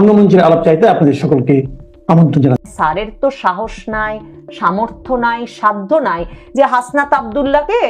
অঙ্গমঞ্চের আলাপ চাইতে আপনাদের সকলকে আমন্ত্রণ জানাচ্ছি। স্যারের তো সাহস নাই, সামর্থ্য নাই, সাধ্য নাই যে হাসনাত আবদুল্লাহকে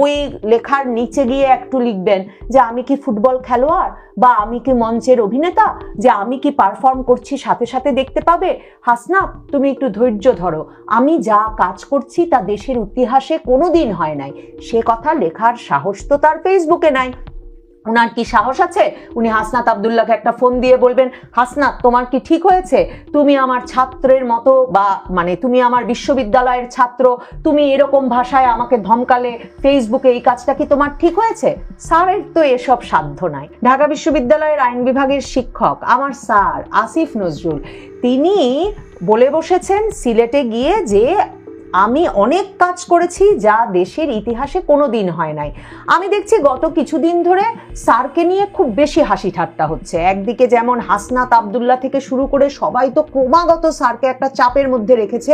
ওই লেখার নিচে গিয়ে একটু লিখবেন যে আমি কি ফুটবল খেলোয়াড় বা আমি কি মঞ্চের অভিনেতা, যে আমি কি পারফর্ম করছি সাথে সাথে দেখতে পাবে? হাসনাত, তুমি একটু ধৈর্য ধরো। আমি যা কাজ করছি তা দেশের ইতিহাসে কোনোদিন হয় নাই। সে কথা লেখার সাহস তো তার ফেসবুকে নাই। ওনার কি সাহস আছে? উনি হাসনাত আবদুল্লাহকে একটা ফোন দিয়ে বলবেন, হাসনাত, তোমার কি ঠিক হয়েছে? তুমি আমার ছাত্রের মতো বা মানে তুমি আমার বিশ্ববিদ্যালয়ের ছাত্র, তুমি এরকম ভাষায় আমাকে ধমকালে ফেসবুকে এই কাজটা কি তোমার ঠিক হয়েছে? স্যারের তো এসব সাধ্য নাই। ঢাকা বিশ্ববিদ্যালয়ের আইন বিভাগের শিক্ষক আমার স্যার আসিফ নজরুল, তিনি বলে বসেছেন সিলেটে গিয়ে যে আমি অনেক কাজ করেছি যা দেশের ইতিহাসে কোনো দিন হয় নাই। আমি দেখছি গত কিছুদিন ধরে স্যারকে নিয়ে খুব বেশি হাসি ঠাট্টা হচ্ছে। একদিকে যেমন হাসনাত আবদুল্লাহ থেকে শুরু করে সবাই তো ক্রমাগত স্যারকে একটা চাপের মধ্যে রেখেছে,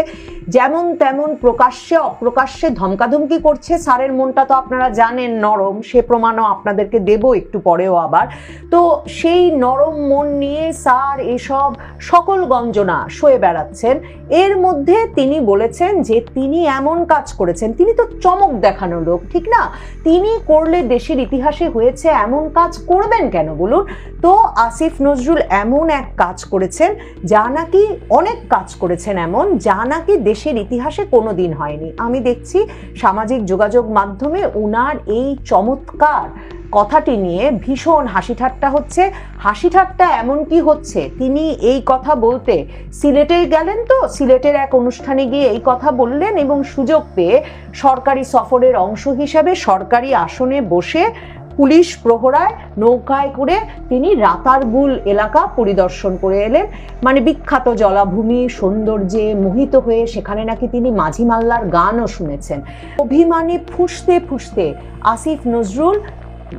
যেমন তেমন প্রকাশ্যে, অপ্রকাশ্যে ধমকাধমকি করছে। স্যারের মনটা তো আপনারা জানেন নরম, সে প্রমাণও আপনাদেরকে দেব একটু পরেও আবার। তো সেই নরম মন নিয়ে স্যার এসব সকল গঞ্জনা সয়ে বেড়াচ্ছেন। এর মধ্যে তিনি বলেছেন যে তিনি এমন কাজ করেছেন, তিনি তো চমক দেখানো লোক, ঠিক না? তিনি করলে দেশের ইতিহাসে হয়েছে এমন কাজ করবেন কেন বলুন? তো আসিফ নজরুল এমন এক কাজ করেছেন, যা নাকি অনেক কাজ করেছেন এমন, যা নাকি দেশের ইতিহাসে কোনো দিন হয়নি। আমি দেখছি সামাজিক যোগাযোগ মাধ্যমে উনার এই চমৎকার কথাটি নিয়ে ভীষণ হাসি ঠাট্টা হচ্ছে। হাসি ঠাট্টা এমন কি হচ্ছে? তিনি এই কথা বলতে সিলেটে গেলেন তো? সিলেটের এক অনুষ্ঠানে গিয়ে এই কথা বললেন এবং সুযোগ পেয়ে সরকারি সফরের অংশ হিসাবে সরকারি আসনে বসে পুলিশ প্রহরায় নৌকায় করে তিনি রাতারগুল এলাকা পরিদর্শন করে এলেন। মানে বিখ্যাত জলাভূমি, সৌন্দর্যে মোহিত হয়ে সেখানে নাকি তিনি মাঝি মাল্লার গানও শুনেছেন। অভিমানে ফুসতে ফুসতে আসিফ নজরুল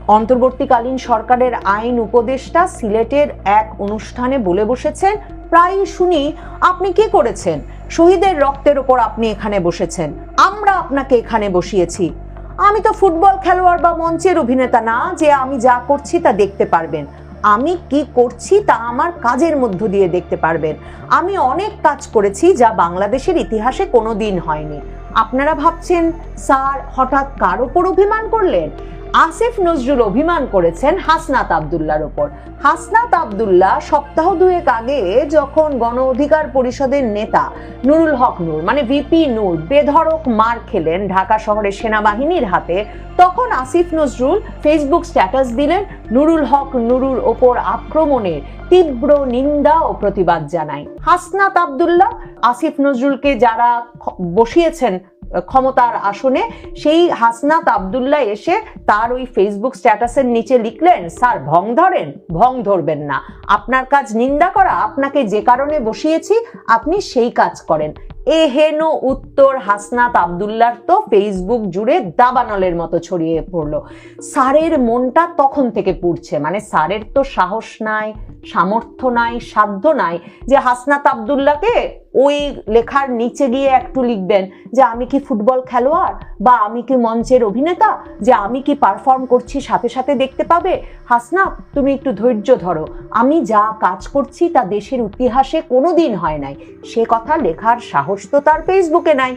অন্তর্বর্তীকালীন সরকারের আইন উপদেষ্টা সিলেটের এক অনুষ্ঠানে বলে বসেছেন, প্রায়ই শুনি, আপনি কি করেছেন? শহীদের রক্তের ওপর আপনি এখানে বসেছেন। আমরা আপনাকে এখানে বসিয়েছি। আমি তো ফুটবল খেলোয়াড় বা মঞ্চের অভিনেতা না যে আমি যা করছি তা দেখতে পারবেন। আমি কি করছি তা আমার কাজের মধ্য দিয়ে দেখতে পারবেন। আমি অনেক কাজ করেছি যা বাংলাদেশের ইতিহাসে কোনো দিন হয়নি। আপনারা ভাবছেন, স্যার, হঠাৎ কার ওপর অভিমান করলেন? আসিফ নজরুল অভিমান করেছেন হাসনাত আবদুল্লার ওপর। হাসনাত আবদুল্লাহ সপ্তাহ দুয়েক আগে যখন গণ অধিকার পরিষদের নেতা নুরুল হক নূর মানে ভিপি নূর, বেধড়ক মার খেলেন ঢাকা শহরের সেনাবাহিনীর হাতে, তখন আসিফ নজরুল ফেসবুক স্ট্যাটাস দিলেন নুরুল হক নুরুর ওপর আক্রমণের তীব্র নিন্দা ও প্রতিবাদ জানায়। হাসনাত আবদুল্লাহ, আসিফ নজরুলকে যারা বসিয়েছেন ক্ষমতার আসনে, সেই হাসনাত আবদুল্লাহ এসে তার ওই ফেসবুক স্ট্যাটাসের নিচে লিখলেন, স্যার, ভং ধরেন, ভং ধরবেন না। আপনার কাজ নিন্দা করা, আপনাকে যে কারণে বসিয়েছি, আপনি সেই কাজ করেন। এ হেন উত্তর হাসনাত আবদুল্লার তো ফেসবুক জুড়ে দাবানলের মতো ছড়িয়ে পড়ল। স্যারের মনটা তখন থেকে পুড়ছে। মানে স্যারের তো সাহস নাই, সামর্থ্য নাই, সাধ্য নাই যে হাসনাত আবদুল্লাহকে ওই লেখার নিচে গিয়ে একটু লিখবেন যে আমি কি ফুটবল খেলোয়াড় বা আমি কি মঞ্চের অভিনেতা? যে আমি কি পারফর্ম করছি সাথে সাথে দেখতে পাবে? হাসনা তুমি একটু ধৈর্য ধরো। আমি যা কাজ করছি তা দেশের ইতিহাসে কোনো দিন হয় নাই। সে কথা লেখার সাহস তো তার ফেসবুকে নাই।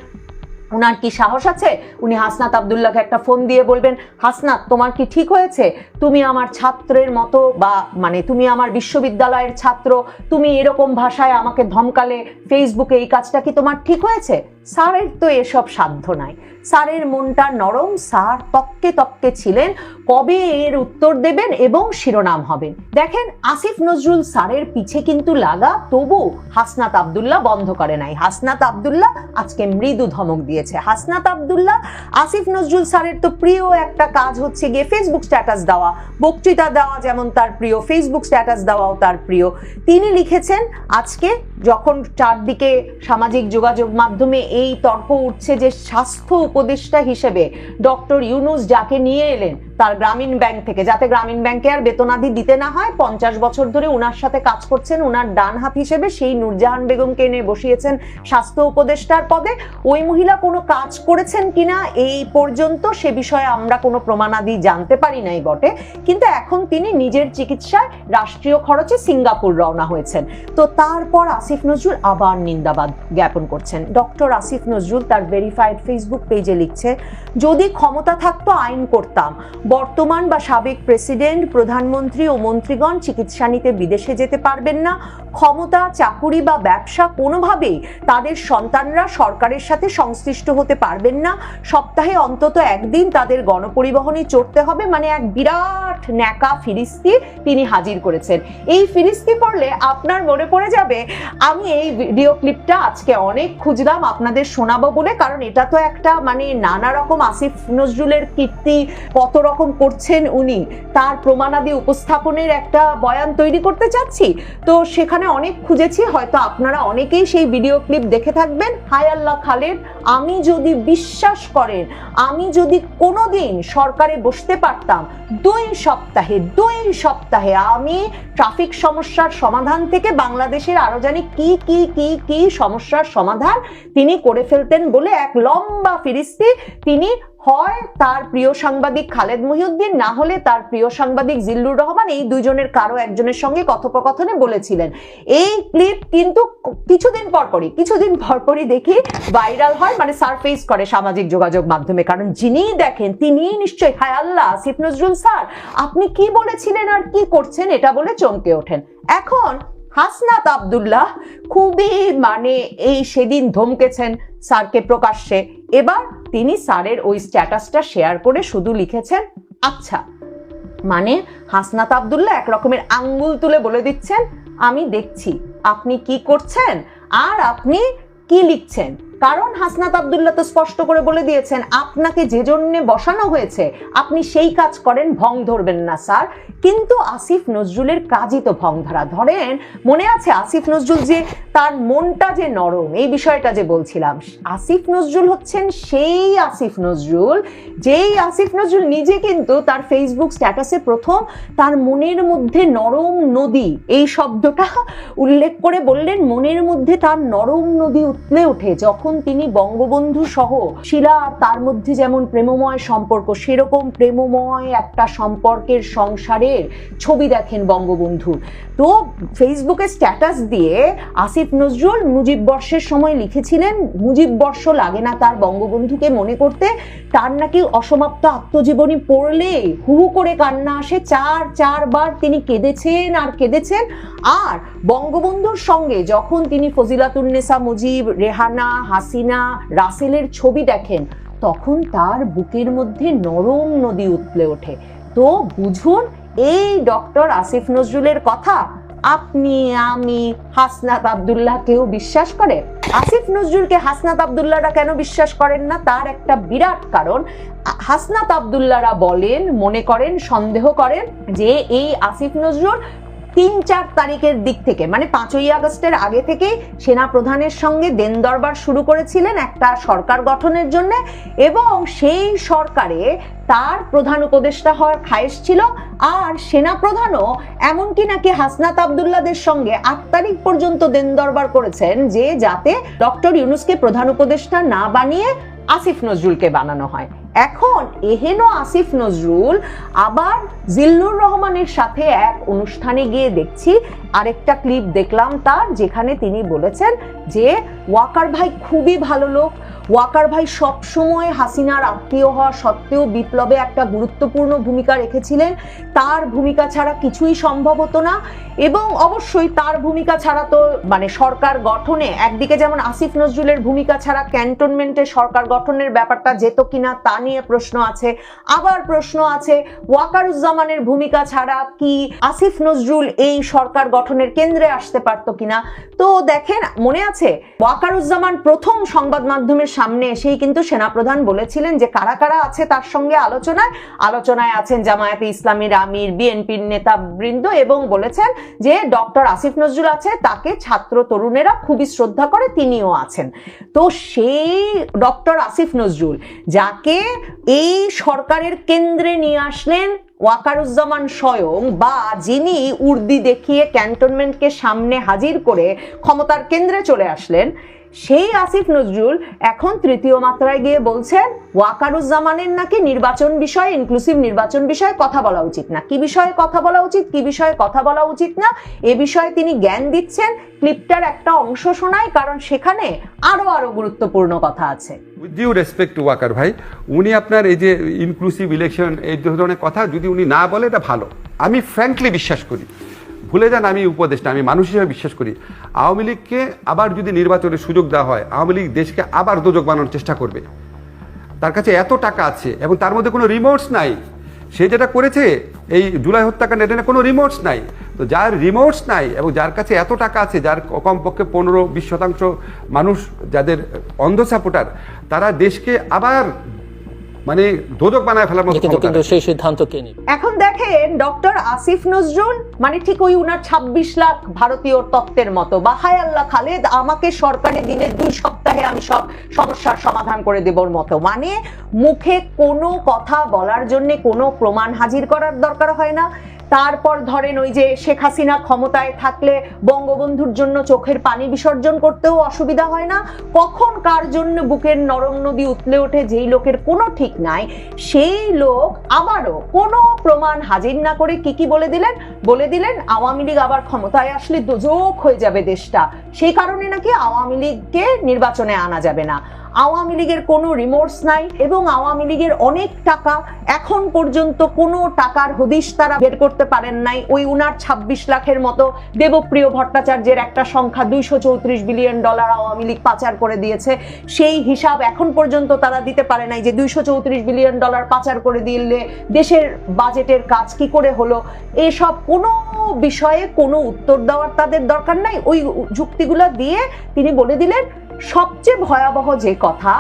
ওনার কি সাহস আছে? উনি হাসনাত আবদুল্লাহকে একটা ফোন দিয়ে বলবেন, হাসনাত, তোমার কি ঠিক হয়েছে? তুমি আমার ছাত্রের মতো বা মানে তুমি আমার বিশ্ববিদ্যালয়ের ছাত্র, তুমি এরকম ভাষায় আমাকে ধমকালে ফেসবুকে এই কাজটা কি তোমার ঠিক হয়েছে? স্যারের তো এসব সাধ্য নাই। স্যারের মনটা নরম, স্যার তককে তককে ছিলেন, কবে এর উত্তর দেবেন এবং শিরোনাম হবেন। দেখেন, আসিফ নজরুল স্যারের পিছে কিন্তু লাগা, তবু হাসনাত আবদুল্লাহ বন্ধ করে নাই। হাসনাত আবদুল্লাহ আজকে মৃদু ধমক দিয়েছে। হাসনাত আবদুল্লাহ, আসিফ নজরুল স্যারের তো প্রিয় একটা কাজ হচ্ছে গিয়ে ফেসবুক স্ট্যাটাস দেওয়া। বক্তৃতা দেওয়া যেমন তার প্রিয় ফেসবুক স্ট্যাটাস দেওয়াও তার প্রিয়। তিনি লিখেছেন, আজকে যখন চারদিকে সামাজিক যোগাযোগ মাধ্যমে এই তর্ক উঠছে যে স্বাস্থ্য উপদেষ্টা হিসেবে ডক্টর ইউনুস যাকে নিয়ে এলেন তার গ্রামীণ ব্যাংক থেকে, যাতে গ্রামীণ ব্যাংকে আর বেতনাদি দিতে না হয়, পঞ্চাশ বছর ধরে উনার সাথে কাজ করছেন, উনার ডান হাত হিসেবে সেই নূরজাহান বেগমকে এনে বসিয়েছেন স্বাস্থ্য উপদেষ্টার পদে। ওই মহিলা কোনো কাজ করেছেন কিনা এই পর্যন্ত সে বিষয়ে আমরা কোনো প্রমাণাদি জানতে পারি নাই বটে। কিন্তু এখন তিনি নিজের চিকিৎসায় রাষ্ট্রীয় খরচে সিঙ্গাপুর রওনা হয়েছেন। তো তারপর আসিফ নজরুল আবার নিন্দাবাদ জ্ঞাপন করছেন। ডক্টর আসিফ নজরুল তার ভেরিফাইড ফেসবুক পেজে লিখছে, যদি ক্ষমতা থাকতো আইন করতাম বর্তমান বা সাবেক প্রেসিডেন্ট, প্রধানমন্ত্রী ও মন্ত্রীগণ চিকিৎসা নিতে বিদেশে যেতে পারবেন না। ক্ষমতা, চাকুরি বা ব্যবসা কোনোভাবেই তাদের সন্তানরা সরকারের সাথে সংশ্লিষ্ট হতে পারবেন না। সপ্তাহে অন্তত একদিন তাদের গণপরিবহনে চড়তে হবে। মানে এক বিরাট ন্যাকা ফিরিস্তি তিনি হাজির করেছেন। এই ফিরিস্তি পড়লে আপনার মনে পড়ে যাবে, আমি এই ভিডিও ক্লিপটা আজকে অনেক খুঁজলাম, আপনাদের শোনাবো বলে। কারণ এটা তো একটা মানে নানা রকম আসিফ নজরুলের কীর্তি, কত রকম করছেন উনি, তার প্রমাণাদি উপস্থাপনের একটা বয়ান তৈরি করতে চাচ্ছি। তো সেখানে অনেক খুঁজেছি, হয়তো আপনারা অনেকেই সেই ভিডিও ক্লিপ দেখে থাকবেন। হাই আল্লাহ খালেদ, আমি যদি বিশ্বাস করেন, আমি যদি কোনোদিন সরকারে বসতে পারতাম, দুই সপ্তাহে দুই সপ্তাহে আমি ট্রাফিক সমস্যার সমাধান থেকে বাংলাদেশের আরও জানি কি কি কি কি সমস্যার সমাধান তিনি করে ফেলতেন বলে এক লম্বা ফিরিস্তি তিনি হয় তার প্রিয় সাংবাদিক খালেদ মহিউদ্দিন, না হলে তার প্রিয় সাংবাদিক জিল্লুর রহমান, এই দুইজনের কারও একজনের সঙ্গে কথোপকথনে বলেছিলেন। এই ক্লিপ কিন্তু কিছুদিন পরপরই কিছুদিন পরপরই দেখি ভাইরাল হয় মানে সারফেস করে সামাজিক যোগাযোগ মাধ্যমে। কারণ যিনি দেখেন তিনি নিশ্চয়ই, হায় আল্লাহ, আসিফ নজরুল স্যার, আপনি কি বলেছিলেন আর কি করছেন এটা বলে চমকে ওঠেন। এখন হাসনাত আবদুল্লাহ খুবই মানে এই সেদিন ধমকেছেন স্যারকে প্রকাশ্যে। এবার তিনি স্যারের ওই স্ট্যাটাসটা শেয়ার করে শুধু লিখেছেন আচ্ছা। মানে হাসনাত আবদুল্লাহ এক রকমের আঙ্গুল তুলে বলে দিচ্ছেন, আমি দেখছি, আপনি কি করছেন? আর আপনি কি লিখছেন? কারণ হাসনাত আব্দুল্লাহ তো স্পষ্ট করে বলে দিয়েছেন, আপনাকে যে জন্য বসানো হয়েছে, আপনি সেই কাজ করেন, ভং ধরবেন না স্যার। কিন্তু আসিফ নজরুলের কাজই তো ভং ধরা। ধরেন, মনে আছে আসিফ নজরুল যে তার মনটা যে নরম, এই বিষয়টা যে বলছিলাম। আসিফ নজরুল হচ্ছেন সেই আসিফ নজরুল, যেই আসিফ নজরুল নিজে কিন্তু তার ফেসবুক স্ট্যাটাসে প্রথম তার মনের মধ্যে নরম নদী, এই শব্দটা উল্লেখ করে বললেন, মনের মধ্যে তার নরম নদী উতলে ওঠে। যখন তিনি বঙ্গবন্ধু সহ শিলা তার মধ্যে যেমন প্রেমময় সম্পর্ক, সেরকম প্রেমময় একটা সম্পর্কের সংসারের ছবি দেখেন বঙ্গবন্ধু তো ফেসবুকে স্ট্যাটাস দিয়ে আসিফ নজরুল মুজিব বর্ষের সময় লিখেছিলেন, মুজিব বর্ষ লাগে না তার বঙ্গবন্ধুকে মনে করতে। তার নাকি অসমাপ্ত আত্মজীবনী পড়লে হু হু করে কান্না আসে। চার, চারবার তিনি কেঁদেছেন আর কেঁদেছেন। আর বঙ্গবন্ধুর সঙ্গে যখন তিনি ফজিলাতুন্নেসা মুজিব, রেহানা, হাসিনা, রাসেলের ছবি দেখেন, তখন তার বুকের মধ্যে নরম নদী উতলে ওঠে। তো বুঝুন, এই ডক্টর আসিফ নজরুলের কথা। আপনি, আমি, হাসনাত আব্দুল্লাহ কেউ বিশ্বাস করে? আসিফ নজরুলকে হাসনাত আবদুল্লাহরা কেন বিশ্বাস করেন না? তার একটা বিরাট কারণ। হাসনাত আব্দুল্লাহরা বলেন, মনে করেন, সন্দেহ করেন যে এই আসিফ নজরুল তিন চার তারিখের দিক থেকে মানে পাঁচই আগস্টের আগে থেকে সেনা প্রধানের সঙ্গে দেন দরবার শুরু করেছিলেন একটা সরকার গঠনের জন্য এবং সেই সরকারে তার প্রধান উপদেষ্টা হওয়ার খায়েশ ছিল আর সেনা প্রধানও এমনকি নাকি হাসনাত আবদুল্লাদের সঙ্গে আট তারিখ পর্যন্ত দেন দরবার করেছেন যে যাতে ডক্টর ইউনুসকে প্রধান উপদেষ্টা না বানিয়ে আসিফ নজরুলকে বানানো হয়। এখন এহেন আসিফ নজরুল, আবার জিল্লুর রহমানের সাথে এক অনুষ্ঠানে গিয়ে দেখছি, আরেকটা ক্লিপ দেখলাম তার, যেখানে তিনি বলেছেন যে, ওয়াকার ভাই খুবই ভালো লোক। ওয়াকার ভাই সবসময় হাসিনার আত্মীয় হওয়া সত্ত্বেও বিপ্লবে একটা গুরুত্বপূর্ণ ভূমিকা রেখেছিলেন। তার ভূমিকা ছাড়া কিছুই সম্ভব হতো না এবং অবশ্যই তার ভূমিকা ছাড়া তো মানে সরকার গঠনে, একদিকে যেমন আসিফ নজরুলের ভূমিকা ছাড়া ক্যান্টনমেন্টে সরকার গঠনের ব্যাপারটা যেত কিনা তা নিয়ে প্রশ্ন আছে, আবার প্রশ্ন আছে, ওয়াকারুজ্জামানের ভূমিকা ছাড়া কি আসিফ নজরুল এই সরকার গঠনের কেন্দ্রে আসতে পারতো কিনা? তো দেখেন, মনে আছে, ওয়াকারুজ্জামান প্রথম সংবাদ মাধ্যমের সামনে এসেই কিন্তু সেনাপ্রধান বলেছিলেন যে কারা কারা আছে তার সঙ্গে আলোচনায়। আলোচনায় আছেন জামায়াতে ইসলামীর আমির, বিএনপির নেতা বৃন্দ এবং বলেছেন যে ডক্টর আসিফ নজরুল আছে, তাকে ছাত্র তরুণেরা খুবই শ্রদ্ধা করে তিনিও আছেন। তো সেই ডক্টর আসিফ নজরুল, যাকে এই সরকারের কেন্দ্রে নিয়ে আসলেন ওয়াকারুজ্জামান স্বয়ং বা যিনি উর্দি দেখিয়ে ক্যান্টনমেন্টকে সামনে হাজির করে ক্ষমতার কেন্দ্রে চলে আসলেন। সেই আসিফ নজরুল এখন তৃতীয় মাত্রায় গিয়ে বলছেন, ওয়াকারুজ্জামানের নাকি নির্বাচন বিষয়ে ইনক্লুসিভ নির্বাচন বিষয়ে কথা বলা উচিত না। কি বিষয়ে কথা বলা উচিত, কি বিষয়ে কথা বলা উচিত না, এ বিষয়ে তিনি জ্ঞান দিচ্ছেন। ক্লিপটার একটা অংশ শোনায়, কারণ সেখানে আরও আরও গুরুত্বপূর্ণ কথা আছে। With due respect to Waqar ভাই, উনি আপনার এই যে ইনক্লুসিভ ইলেকশন এই ধরনের কথা যদি উনি না বলে, এটা ভালো। আমি ফ্র্যাঙ্কলি বিশ্বাস করি ভুলে যান আমি উপদেষ্টা, আমি মানুষ হিসেবে বিশ্বাস করি। আওয়ামী লীগকে আবার যদি নির্বাচনের সুযোগ দেওয়া হয়, আওয়ামী লীগ দেশকে আবার দোজক বানানোর চেষ্টা করবে। তার কাছে এত টাকা আছে এবং তার মধ্যে কোনো রিমোটস নাই। সে যেটা করেছে, এই জুলাই হত্যাকাণ্ড এটা কোনো রিমোটস নাই। তো যার রিমোটস নাই এবং যার কাছে এত টাকা আছে, যার কমপক্ষে পনেরো, বিশ শতাংশ মানুষ, যাদের অন্ধ সাপোর্টার তারা দেশকে আবার মানে দোজক বানায় ফেলার মতো কিন্তু ক্ষমতা কিন্তু সেই সিদ্ধান্ত কে নেবে? এখন দেখেন ডক্টর আসিফ নজরুল মানে ঠিক ওই উনার ছাব্বিশ লাখ ভারতীয় তত্ত্বের মতো। বা হায় আল্লাহ খালেদ আমাকে সরকারি দিনে দুই সপ্তাহে আমি সব সমস্যার সমাধান করে দেবর মতো। মানে মুখে কোনো কথা বলার জন্য কোনো প্রমাণ হাজির করার দরকার হয় না। তারপর ধরেন ওই যে শেখ হাসিনা ক্ষমতায় থাকলে বঙ্গবন্ধুর জন্য চোখের পানি বিসর্জন করতেও অসুবিধা হয় না। কখন কার জন্য বুকের নরম নদী উতলে ওঠে যেই লোকের কোনো ঠিক নাই, সেই লোক আবারও কোনো প্রমাণ হাজির না করে কি কি বলে দিলেন? বলে দিলেন, আওয়ামী লীগ আবার ক্ষমতায় আসলে দোজক হয়ে যাবে দেশটা। সেই কারণে নাকি আওয়ামী লীগকে নির্বাচনে আনা যাবে না। আওয়ামী লীগের কোনো রিমোর্স নাই এবং আওয়ামী লীগের অনেক টাকা এখন পর্যন্ত কোনো টাকার হদিশ তারা বের করতে পারেন নাই। ওই উনার ছাব্বিশ লাখের মতো দেবপ্রিয় ভট্টাচার্যের একটা সংখ্যা দুইশো চৌত্রিশ বিলিয়ন ডলার আওয়ামী লীগ পাচার করে দিয়েছে। সেই হিসাব এখন পর্যন্ত তারা দিতে পারে নাই যে দুইশো চৌত্রিশ বিলিয়ন ডলার পাচার করে দিলে দেশের বাজেটের কাজ কি করে হলো। এসব কোনো বিষয়ে কোনো উত্তর দেওয়ার তাদের দরকার নাই। ওই যুক্তিগুলো দিয়ে তিনি বলে দিলেন সবচেয়ে ভয়াবহ যে কথা,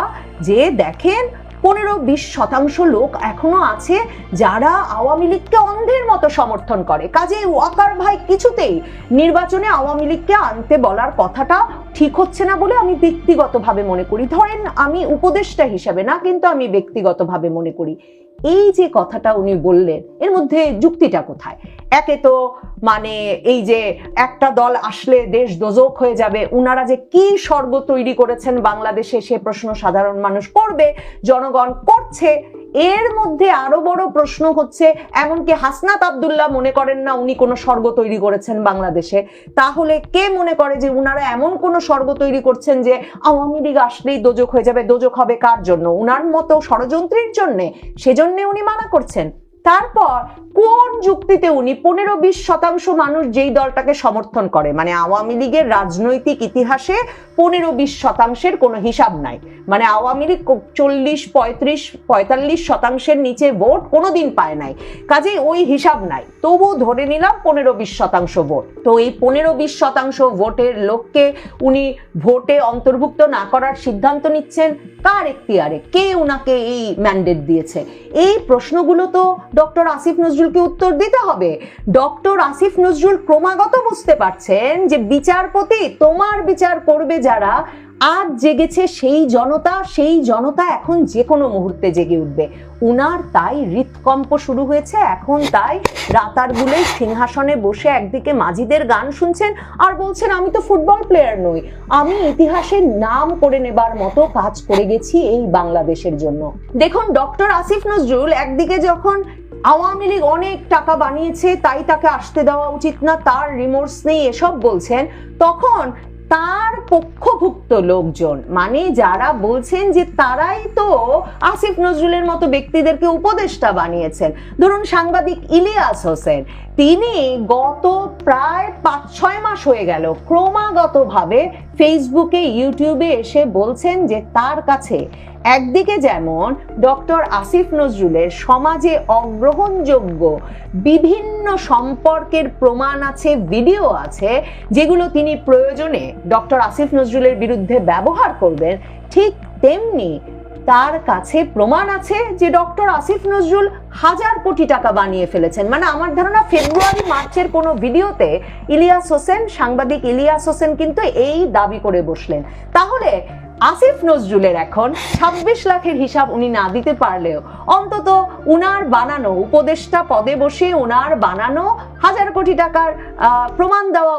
যে দেখেন পনেরো বিশ শতাংশ লোক এখনও আছে যারা আওয়ামী লীগকে অন্ধের মতো সমর্থন করে। কাজে ওয়াকার ভাই কিছুতেই নির্বাচনে আওয়ামী লীগকে আনতে বলার কথাটা ঠিক হচ্ছে না বলে আমি ব্যক্তিগতভাবে মনে করি। ধরেন আমি উপদেষ্টা হিসাবে না, কিন্তু আমি ব্যক্তিগতভাবে মনে করি। এই যে কথাটা উনি বললেন, এর মধ্যে যুক্তিটা কোথায়? একে তো মানে এই যে একটা দল আসলে দেশ দোজক হয়ে যাবে, উনারা যে কি স্বর্গ তৈরি করেছেন বাংলাদেশে সে প্রশ্ন সাধারণ মানুষ করবে, জনগণ করছে এর মধ্যে আরও বড় প্রশ্ন হচ্ছে, এমনকি হাসনাত আবদুল্লাহ মনে করেন না উনি কোনো স্বর্গ তৈরি করেছেন বাংলাদেশে। তাহলে কে মনে করে যে উনারা এমন কোন স্বর্গ তৈরি করছেন যে আওয়ামী লীগ আসলেই দোজক হয়ে যাবে, দোজক হবে কার জন্য? উনার মতো ষড়যন্ত্রীর জন্যে সেজন্যে উনি মানা করছেন। তারপর কোন যুক্তিতে উনি পনেরো বিশ শতাংশ মানুষ যেই দলটাকে সমর্থন করে? মানে আওয়ামী লীগের রাজনৈতিক ইতিহাসে পনেরো বিশ শতাংশের কোনো হিসাব নাই। মানে আওয়ামী লীগ চল্লিশ, পঁয়ত্রিশ, পঁয়তাল্লিশ শতাংশের নিচে ভোট কোনোদিন পায় নাই। কাজেই ওই হিসাব নাই। তবু ধরে নিলাম পনেরো বিশ শতাংশ ভোট। তো এই পনেরো বিশ শতাংশ ভোটের লোককে উনি ভোটে অন্তর্ভুক্ত না করার সিদ্ধান্ত নিচ্ছেন, কার একটি এখতিয়ারে? কে উনাকে এই ম্যান্ডেট দিয়েছে? এই প্রশ্নগুলো তো ডক্টর আসিফ নজরুলকে উত্তর দিতে হবে। ডক্টর আসিফ নজরুল ক্রমাগত বুঝতে পারছেন যে বিচারপতি তোমার বিচার করবে যারা। আজ জেগেছে সেই জনতা সেই জনতা এখন যে কোনো মুহূর্তে জেগে উঠবে। উনার তাই হৃৎকম্প শুরু হয়েছে, এখন তাই রাতার গুলে সিংহাসনে বসে একদিকে মাজিদের গান শুনছেন আর বলছেন, আমি তো ফুটবল প্লেয়ার নই, আমি ইতিহাসের নাম করে নেবার মতো কাজ করে গেছি এই বাংলাদেশের জন্য। দেখুন, ডক্টর আসিফ নজরুল একদিকে যখন আওয়ামী লীগ অনেক টাকা বানিয়েছে, তাই তাকে আসতে দেওয়া উচিত না, তার রিমোর্স নেই, এসব বলছেন। তখন তার পক্ষভুক্ত লোকজন মানে যারা বলছেন যে তারাই তো আসিফ নজরুলের মতো ব্যক্তিদেরকে উপদেষ্টা বানিয়েছেন। ধরুন সাংবাদিক ইলিয়াস হোসেন তিনি গত প্রায় পাঁচ, ছয় মাস হয়ে গেল ক্রমাগতভাবে ফেসবুকে ইউটিউবে এসে বলছেন যে তার কাছে একদিকে যেমন ডক্টর আসিফ নজরুলের সমাজে অগ্রহণযোগ্য বিভিন্ন সম্পর্কের প্রমাণ আছে ভিডিও আছে, যেগুলো তিনি প্রয়োজনে ডক্টর আসিফ নজরুলের বিরুদ্ধে ব্যবহার করবেন, ঠিক তেমনি তার কাছে প্রমাণ আছে যে ডক্টর আসিফ নজরুল হাজার কোটি টাকা বানিয়ে ফেলেছেন। মানে আমার ধারণা ফেব্রুয়ারি, মার্চের কোনো ভিডিওতে ইলিয়াস হোসেন, সাংবাদিক ইলিয়াস হোসেন কিন্তু এই দাবি করে বসলেন। তাহলে আসিফ নজরুলের এখন ছাব্বিশ লাখের হিসাব উনি না দিতে পারলেও অন্তত উনার বানানো, উপদেষ্টা পদে বসে উনার বানানো হাজার কোটি টাকার প্রমাণ দেওয়া